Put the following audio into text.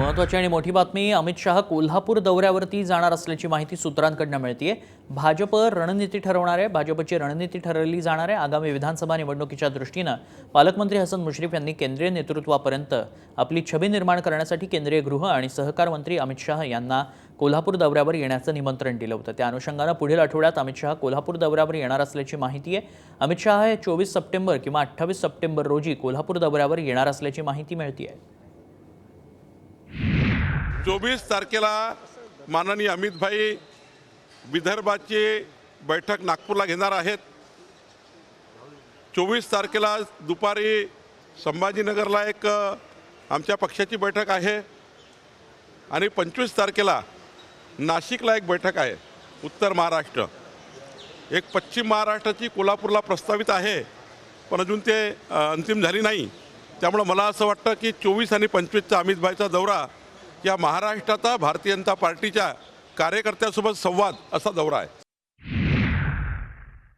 महत्वाची आणि मोठी बातमी अमित शहा कोल्हापूर दौऱ्यावरती जाणार असल्याची माहिती सूत्रांकडनं मिळतीये. भाजप रणनीती ठरवणार आहे भाजपची रणनीती ठरवली जाणार आहे आगामी विधानसभा निवडणुकीच्या दृष्टीनं पालकमंत्री हसन मुश्रीफ यांनी केंद्रीय नेतृत्वापर्यंत आपली छबी निर्माण करण्यासाठी केंद्रीय गृह आणि सहकार मंत्री अमित शहा यांना कोल्हापूर दौऱ्यावर येण्याचं निमंत्रण दिलं होतं. त्या अनुषंगानं पुढील आठवड्यात अमित शहा कोल्हापूर दौऱ्यावर येणार असल्याची माहिती आहे. अमित शहा हे चोवीस सप्टेंबर किंवा अठ्ठावीस सप्टेंबर रोजी कोल्हापूर दौऱ्यावर येणार असल्याची माहिती मिळते आहे चोवीस तारखेला माननीय अमितभाई विदर्भाची बैठक नागपूरला घेणार आहेत. चोवीस तारखेला दुपारी संभाजीनगरला एक आमच्या पक्षाची बैठक आहे. आणि पंचवीस तारखेला नाशिकला एक बैठक आहे उत्तर महाराष्ट्र. एक पश्चिम महाराष्ट्राची कोल्हापूरला प्रस्तावित आहे पण अजून ते अंतिम झाली नाही. त्यामुळं मला असं वाटतं की चोवीस आणि पंचवीसचा अमितभाईचा दौरा या महाराष्ट्राचा भारतीय जनता पार्टीच्या कार्यकर्त्यासोबत संवाद असा दौरा आहे.